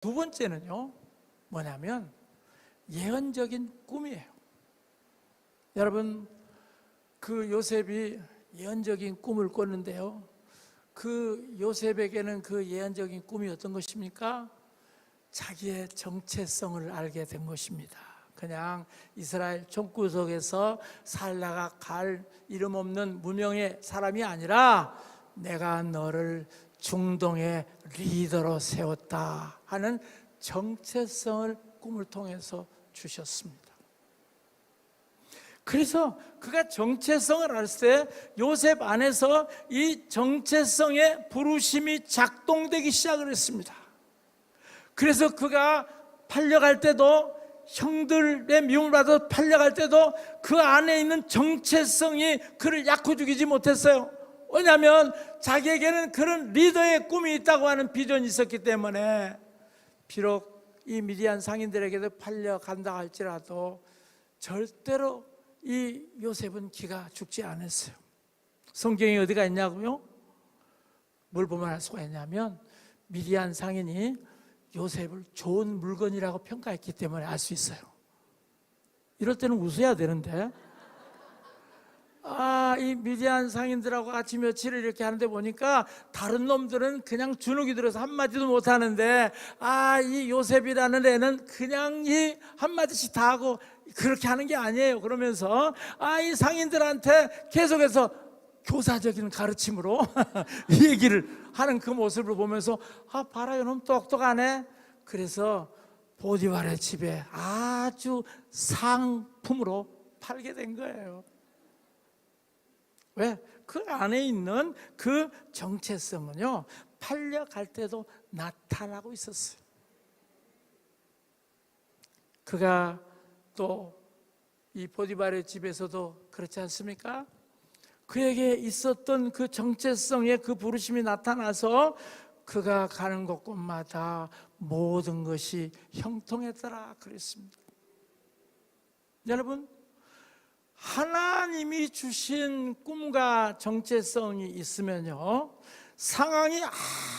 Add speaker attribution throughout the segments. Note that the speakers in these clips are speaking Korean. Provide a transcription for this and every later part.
Speaker 1: 두 번째는요, 뭐냐면 예언적인 꿈이에요. 여러분, 그 요셉이 예언적인 꿈을 꿨는데요. 그 요셉에게는 그 예언적인 꿈이 어떤 것입니까? 자기의 정체성을 알게 된 것입니다. 그냥 이스라엘 총구석에서 살다가 갈 이름 없는 무명의 사람이 아니라 내가 너를 중동의 리더로 세웠다 하는 정체성을 꿈을 통해서 주셨습니다. 그래서 그가 정체성을 알았을 때 요셉 안에서 이 정체성의 부르심이 작동되기 시작을 했습니다. 그래서 그가 팔려갈 때도 형들의 미움을 받아 팔려갈 때도 그 안에 있는 정체성이 그를 약호 죽이지 못했어요. 왜냐하면 자기에게는 그런 리더의 꿈이 있다고 하는 비전이 있었기 때문에 비록 이 미디안 상인들에게도 팔려간다 할지라도 절대로 이 요셉은 기가 죽지 않았어요. 성경에 어디가 있냐고요? 뭘 보면 알 수가 있냐면 미디안 상인이 요셉을 좋은 물건이라고 평가했기 때문에 알 수 있어요. 이럴 때는 웃어야 되는데 아, 이 미디안 상인들하고 같이 며칠을 이렇게 하는데 보니까 다른 놈들은 그냥 주눅이 들어서 한마디도 못 하는데 아, 이 요셉이라는 애는 그냥 이 한마디씩 다 하고 그렇게 하는 게 아니에요. 그러면서 아, 이 상인들한테 계속해서 교사적인 가르침으로 이 얘기를 하는 그 모습을 보면서 아, 봐라, 이놈 똑똑하네. 그래서 보디발의 집에 아주 상품으로 팔게 된 거예요. 왜? 그 안에 있는 그 정체성은요, 팔려갈 때도 나타나고 있었어요. 그가 또 이 보디발의 집에서도 그렇지 않습니까? 그에게 있었던 그 정체성의 그 부르심이 나타나서 그가 가는 곳곳마다 모든 것이 형통했더라 그랬습니다. 여러분, 하나님이 주신 꿈과 정체성이 있으면요, 상황이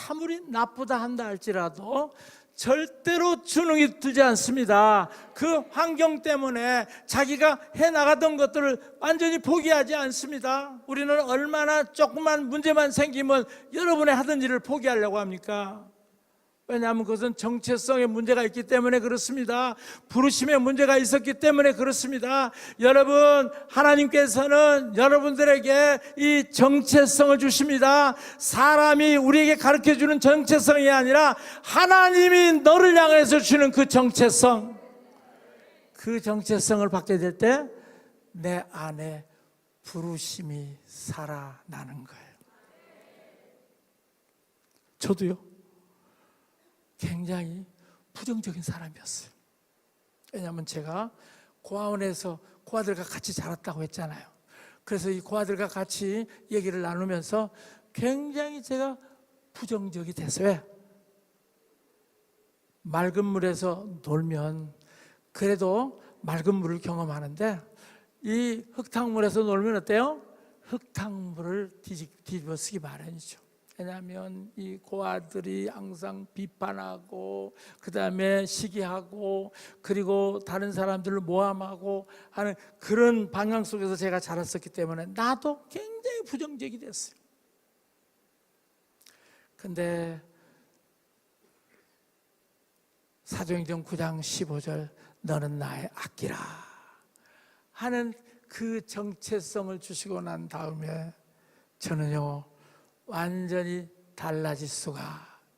Speaker 1: 아무리 나쁘다 한다 할지라도 절대로 주눅이 들지 않습니다. 그 환경 때문에 자기가 해 나가던 것들을 완전히 포기하지 않습니다. 우리는 얼마나 조그만 문제만 생기면 여러분의 하던 일을 포기하려고 합니까? 왜냐하면 그것은 정체성의 문제가 있기 때문에 그렇습니다. 부르심의 문제가 있었기 때문에 그렇습니다. 여러분, 하나님께서는 여러분들에게 이 정체성을 주십니다. 사람이 우리에게 가르쳐 주는 정체성이 아니라 하나님이 너를 향해서 주는 그 정체성. 그 정체성을 받게 될 때 내 안에 부르심이 살아나는 거예요. 저도요. 굉장히 부정적인 사람이었어요. 왜냐하면 제가 고아원에서 고아들과 같이 자랐다고 했잖아요. 그래서 이 고아들과 같이 얘기를 나누면서 굉장히 제가 부정적이 됐어요. 왜? 맑은 물에서 놀면 그래도 맑은 물을 경험하는데 이 흙탕물에서 놀면 어때요? 흙탕물을 뒤집어 쓰기 마련이죠. 왜냐하면 이 고아들이 항상 비판하고 그 다음에 시기하고 그리고 다른 사람들을 모함하고 하는 그런 방향 속에서 제가 자랐었기 때문에 나도 굉장히 부정적이 됐어요. 근데 사도행전 9장 15절 너는 나의 악기라 하는 그 정체성을 주시고 난 다음에 저는요 완전히 달라질 수가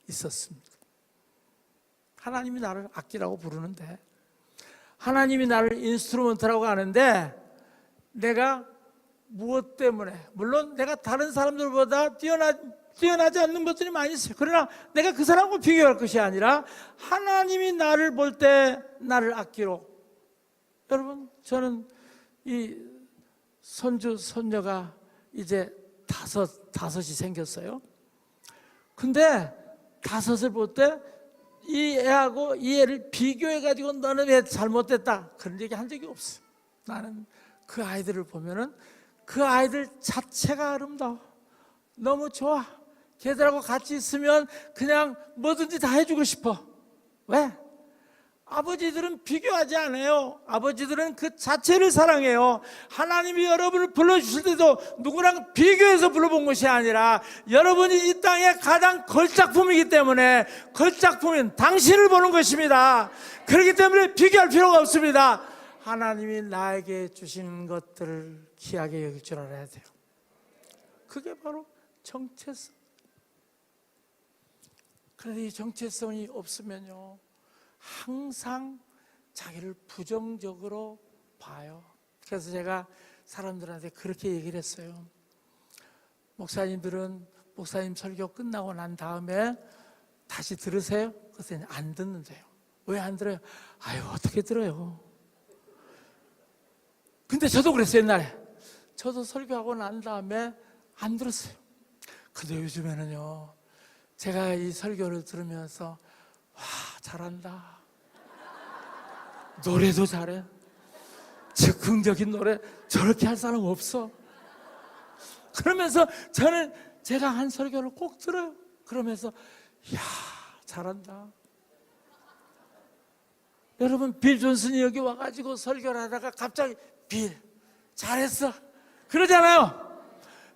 Speaker 1: 있었습니다. 하나님이 나를 악기라고 부르는데, 하나님이 나를 인스트루먼트라고 하는데, 내가 무엇 때문에, 물론 내가 다른 사람들보다 뛰어나, 뛰어나지 않는 것들이 많이 있어요. 그러나 내가 그 사람과 비교할 것이 아니라, 하나님이 나를 볼 때 나를 악기로. 여러분, 저는 이 손주, 손녀가 이제 다섯, 다섯이 생겼어요. 근데 다섯을 볼 때 이 애하고 이 애를 비교해가지고 너는 왜 잘못됐다. 그런 얘기 한 적이 없어. 나는 그 아이들을 보면은 그 아이들 자체가 아름다워. 너무 좋아. 걔들하고 같이 있으면 그냥 뭐든지 다 해주고 싶어. 왜? 아버지들은 비교하지 않아요. 아버지들은 그 자체를 사랑해요. 하나님이 여러분을 불러주실 때도 누구랑 비교해서 불러본 것이 아니라 여러분이 이 땅의 가장 걸작품이기 때문에 걸작품인 당신을 보는 것입니다. 그렇기 때문에 비교할 필요가 없습니다. 하나님이 나에게 주신 것들을 귀하게 여길 줄 알아야 돼요. 그게 바로 정체성. 그런데 이 정체성이 없으면요. 항상 자기를 부정적으로 봐요. 그래서 제가 사람들한테 그렇게 얘기를 했어요. 목사님들은 목사님 설교 끝나고 난 다음에 다시 들으세요? 그랬더니 안 듣는데요. 왜 안 들어요? 아유, 어떻게 들어요? 근데 저도 그랬어요, 옛날에. 저도 설교하고 난 다음에 안 들었어요. 근데 요즘에는요, 제가 이 설교를 들으면서, 와, 잘한다. 노래도 잘해. 즉흥적인 노래 저렇게 할 사람 없어. 그러면서 저는 제가 한 설교를 꼭 들어요. 그러면서, 이야, 잘한다. 여러분, 빌 존슨이 여기 와가지고 설교를 하다가 갑자기, 빌, 잘했어. 그러잖아요.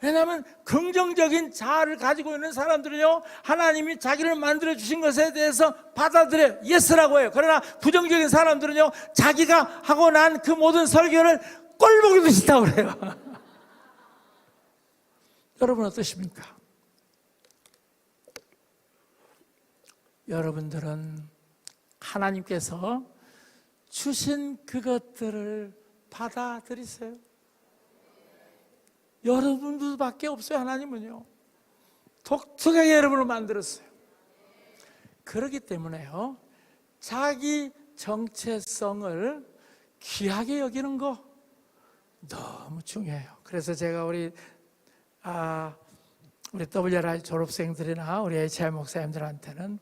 Speaker 1: 왜냐하면 긍정적인 자아를 가지고 있는 사람들은요, 하나님이 자기를 만들어 주신 것에 대해서 받아들여 예스라고 해요. 그러나 부정적인 사람들은요, 자기가 하고 난 그 모든 설교를 꼴 보기도 싫다고 그래요. 여러분 어떠십니까? 여러분들은 하나님께서 주신 그것들을 받아들이세요. 여러분들밖에 없어요, 하나님은요. 독특하게 여러분을 만들었어요. 그렇기 때문에요, 자기 정체성을 귀하게 여기는 거 너무 중요해요. 그래서 제가 우리, 아, 우리 WRI 졸업생들이나 우리 HI 목사님들한테는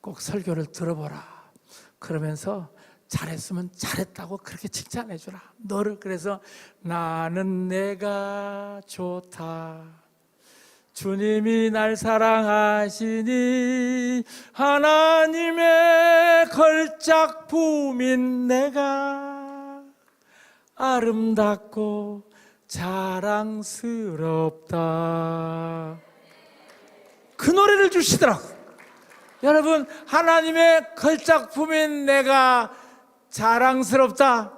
Speaker 1: 꼭 설교를 들어보라. 그러면서 잘했으면 잘했다고 그렇게 칭찬해 주라. 너를 그래서 나는 내가 좋다. 주님이 날 사랑하시니 하나님의 걸작품인 내가 아름답고 자랑스럽다. 그 노래를 주시더라고. 여러분, 하나님의 걸작품인 내가 자랑스럽다.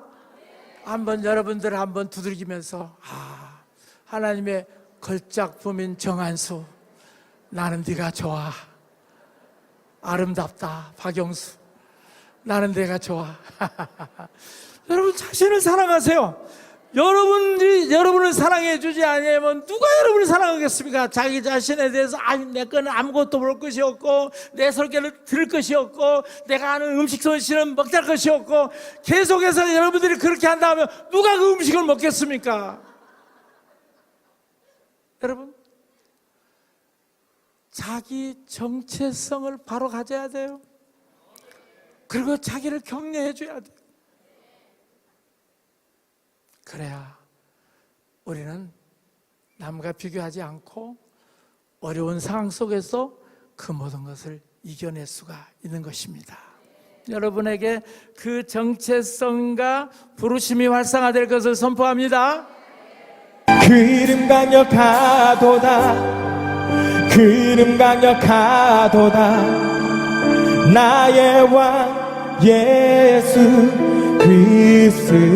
Speaker 1: 한번 여러분들 한번 두들기면서 아, 하나님의 걸작품인 정한수 나는 네가 좋아. 아름답다. 박영수 나는 내가 좋아. 여러분 자신을 사랑하세요. 여러분들이 여러분을 사랑해 주지 아니하면 누가 여러분을 사랑하겠습니까? 자기 자신에 대해서 아니 내 거는 아무것도 볼 것이 없고 내 설교를 들을 것이 없고 내가 하는 음식 솜씨는 먹잘 것이 없고 계속해서 여러분들이 그렇게 한다면 누가 그 음식을 먹겠습니까? 여러분 자기 정체성을 바로 가져야 돼요. 그리고 자기를 격려해 줘야 돼요. 그래야 우리는 남과 비교하지 않고 어려운 상황 속에서 그 모든 것을 이겨낼 수가 있는 것입니다. 여러분에게 그 정체성과 부르심이 활성화될 것을 선포합니다.
Speaker 2: 그 이름 강력하도다 그 이름 강력하도다 나의 왕 예수 그리스도